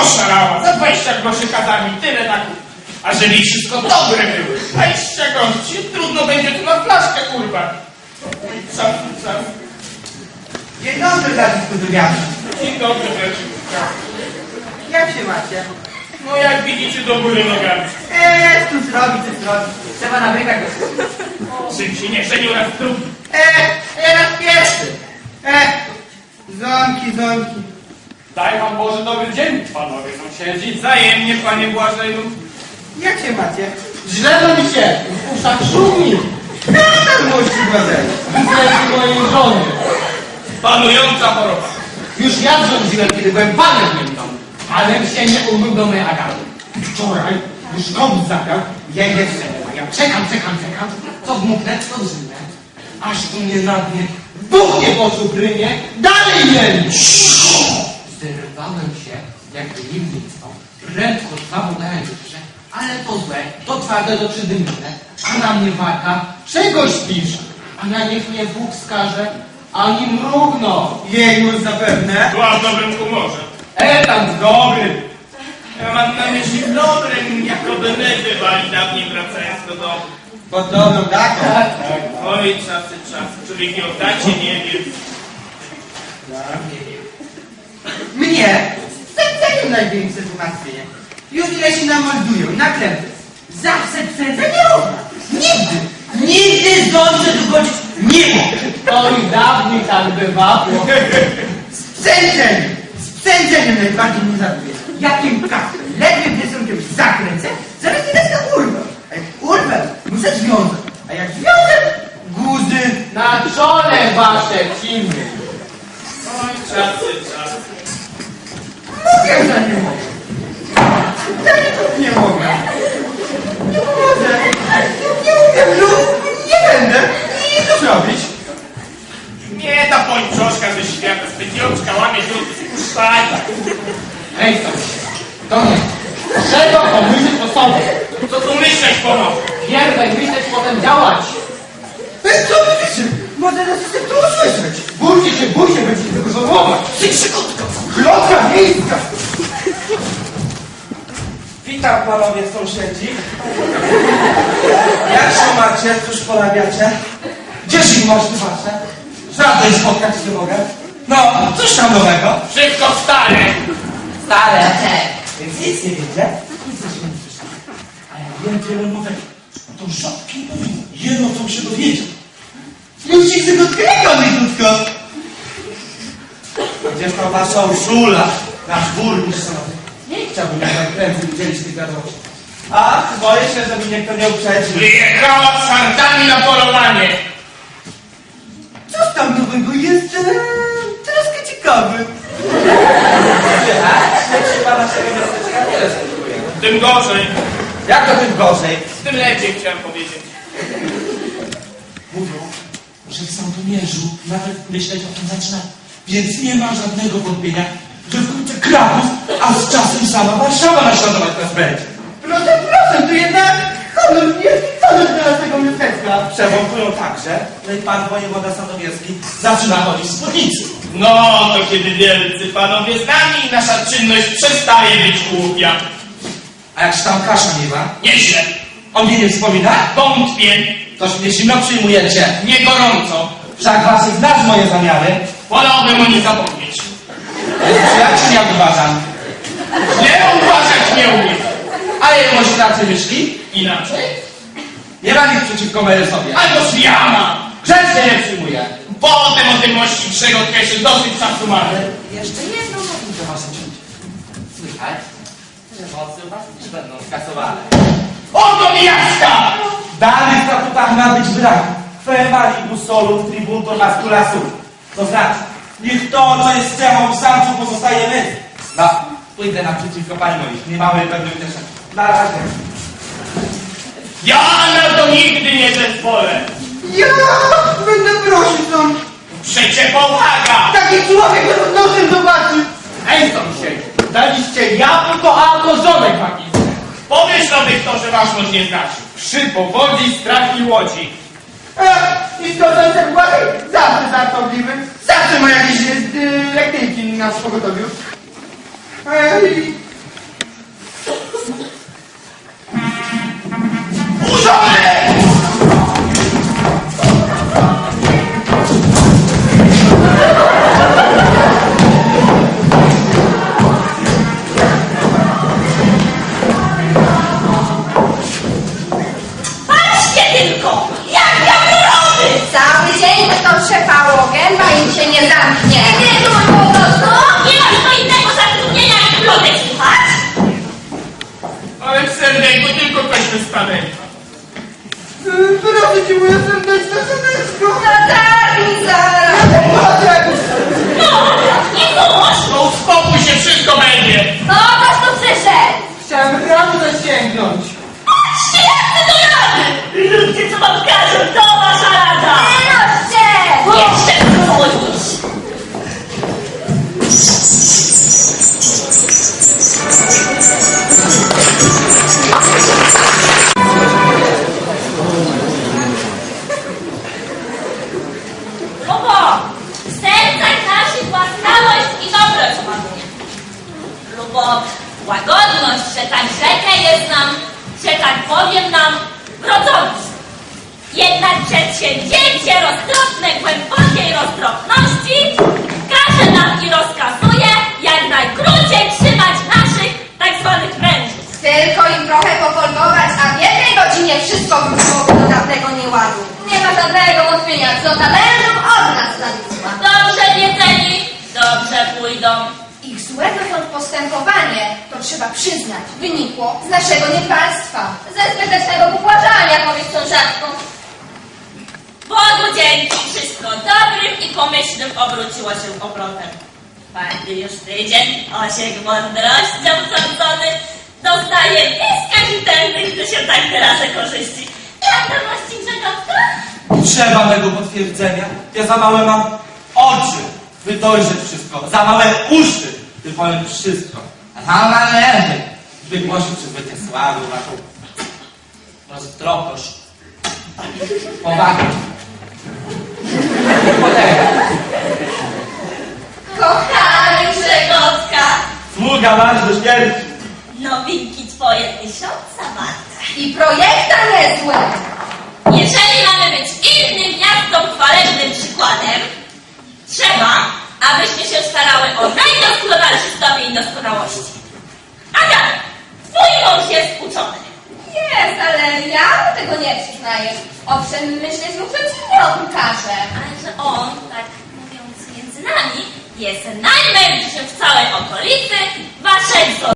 Oszalała, za 20 groszy kazami, tyle na kup. A żeby i wszystko dobre były. 20 groszy, trudno będzie tu na flaszkę, kurwa. Sam, sam. Dzień dobry, Zawisku Drugiarzu. Dzień dobry, rzeczy. Jak się macie? No jak widzicie, do góry nogami. Eee, cóż robić, cóż robić. Trzeba nawykać. Czym się nie żenił raz drugi. Eee, ja raz pierwszy. Eee, zonki, zonki. Daj wam Boże dobry dzień, panowie sąsiedzi. Wzajemnie, panie Błażeju. Jak się macie? Źle to mi się w uszach szumi. Tam mości bladej. Widzę mojej żony. Panująca choroba. Już ja rządziłem, kiedy byłem panem w tym domu. Ale się nie umył do mojej agaty. Wczoraj już komuś zabrał, ja jeszcze nie ma. Ja czekam, czekam, czekam. Co dmuchnę, co drzymnę. Aż u mnie na dnie buchnie po czuprynie, dalej mieli. Zerwałem się, jakby limnicą. Prędko trwało dałem że ale to złe, to twarde, to przydymione. A na mnie warka, czego śpisz? A na niech mnie Bóg skaże, ani mrugnął. Jej już zapewne. Była w dobrym humorze. E, tam z dobrym. Ja mam na myśli w dobrym, jako by my bywali dawniej wracając do domu. Pod dobrą daką. Tak, tak. Oj, czasy, czasy. Człowiek i o dacie nie wie. Mnie serceniem największe zmartwienie. Już ile się namordują, naklęty. Zawsze przędza nie równa. Nigdy, nigdy zdążę dogodzić nie. To i dawniej tak bywało. Sprzędzeniem, sprzędzeniem najbardziej mnie zabije. Jakim kafem, lewym rysunkiem zakręcę, zaraz nie dać na urwę. A jak urwę, muszę związać. A jak związę, guzy. Na czole wasze cimy. Ja nie, nie mogę. Nie mogę. Nie umiem lub nie będę. I cóż robić? Nie ta pończoszka ze świata, spędziłczka łamie druty, spuszczajta. Ej, to To nie. Trzeba pomyśleć o sobie. Co tu myśleć pomoże? Pierwej myśleć, potem działać. Ej, co wy wiecie? Może nas jeszcze tu usłyszeć. Bójcie się, bójcie, będziecie tego żałować. Ty krzykutka. Klotka miejska. Witam panowie sąsiedzi. Jak się macie? Cóż porabiacie? Gdzie mości wasze? Żadnej spotkać nie mogę. No, cóż tam nowego? Wszystko stare. Stare. Więc nic nie wiecie? A ja wiem wiele nowego. No to rzadkie mówiło. Jedno co się dowiedział. Już ci tego odkryto, Mykutko. Gdzież tam wasza uszula? Nasz burmistrz chciałbym jak najprędzej udzielić tych wiadomości. A, boję się, żeby mnie kto nie uprzedził. Wyjechała z santami na polowanie. Cóż tam nowego jest? e, Troszkę ciekawy. A, pana miasteczka wiele zyskuje. Tym gorzej. Jak to tym gorzej? Tym lepiej chciałem powiedzieć. Mówią, że w Sandomierzu nawet myśleć o tym zaczyna. Więc nie ma żadnego wątpienia, że wkrótce Kraków, a z sama Warszawa naśladować nas będzie. Proszę, proszę, to jednak honor, jest honor dla naszego miasteczka. Przewątkują także, że i pan wojewoda sandomierski Zaczyna chodzić w spódnicy. No, to kiedy wielcy panowie z nami, nasza czynność przestaje być głupia. A jak się tam kasza nie ma? Nieźle. On mnie nie wspomina? Wątpię. Toż mnie zimno przyjmujecie. Nie gorąco. Wszak was znasz moje zamiary. Wolałbym o nich zapomnieć. Jest przyjaciół jak uważam. Nie uważać nie umiem. Pracy myszki? Inaczej. Nie ma nic przeciwko mojej sobie. Albo szwiama. Grzecznie nie przyjmuję. Potem o tym mości trzech odkreśl dosyć czasu mamy. Jeszcze jedno mówię was uczyć. Słychać, że mocy u was też będą skasowane. Oto miasta! W danych statutach ma być brak femalibus solum tributo masculasum. To znaczy, niech to, co jest cechą samców, pozostaje my. No, pójdę naprzeciwko pani moich niemałej pewnej też. Na razie. Ja na to nigdy nie zezwolę. Ja będę prosić on. Przecie powaga! Taki człowiek bez nosem zobaczy. Ej, sąsiedzi. Daliście jabłko, a to żonek taki. Powiesz nowy kto, że ważność nie znaczy. Przy powodzi strach i łodzi. E, I to ten Władek zawsze żartobliwy. Zawsze ma jakieś e, lektyjki na pogotowiu. E, Yeah. Łagodność, że tak rzekę jest nam, że tak powiem nam, wrodzący. Jednak przedsięwzięcie roztropne głębokiej roztropności każe nam i rozkazuje jak najkrócej trzymać naszych tak zwanych mężów. Tylko im trochę pofolgować, a w jednej godzinie wszystko wróciłoby do dawnego nieładu. Nie ma żadnego wątpienia, co ta mężów od nas zawisła. Dobrze wiedzeni, dobrze pójdą. Ich złe dotąd postępowanie, to trzeba przyznać, wynikło z naszego niedbalstwa. Ze zbytecznego pobłażania, powiedz sąsiadką. Bogu dzięki, wszystko dobrym i pomyślnym obróciło się obrotem. Fajny już tydzień, osiek mądrością sądzony, dostaje piska czytelnych, gdy się tak wyrażę korzyści. Prawda, mości Grzegowska? Trzeba mego potwierdzenia. Ja za małe mam oczy, by dojrzeć wszystko. Za małe uszy, by powiem wszystko. A za małe nerwy, by głosić przyzbycie sławy waszą roztrokosz. Powagę. Kochany Grzegowska, Sługa wasz do śmierci. nowinki twoje tysiąca warte. I projekta niezłe. Jeżeli mamy być innym miastom chwalebnym przykładem, trzeba, abyśmy się starały o najdoskonalszy stopień doskonałości. Aga, twój mąż jest uczony. Jest, ale ja mu tego nie przyznaję. Owszem, myślę znów przeciwnie o piłkarze. Ale że on, tak mówiąc między nami, jest najmędrszym w całej okolicy waszego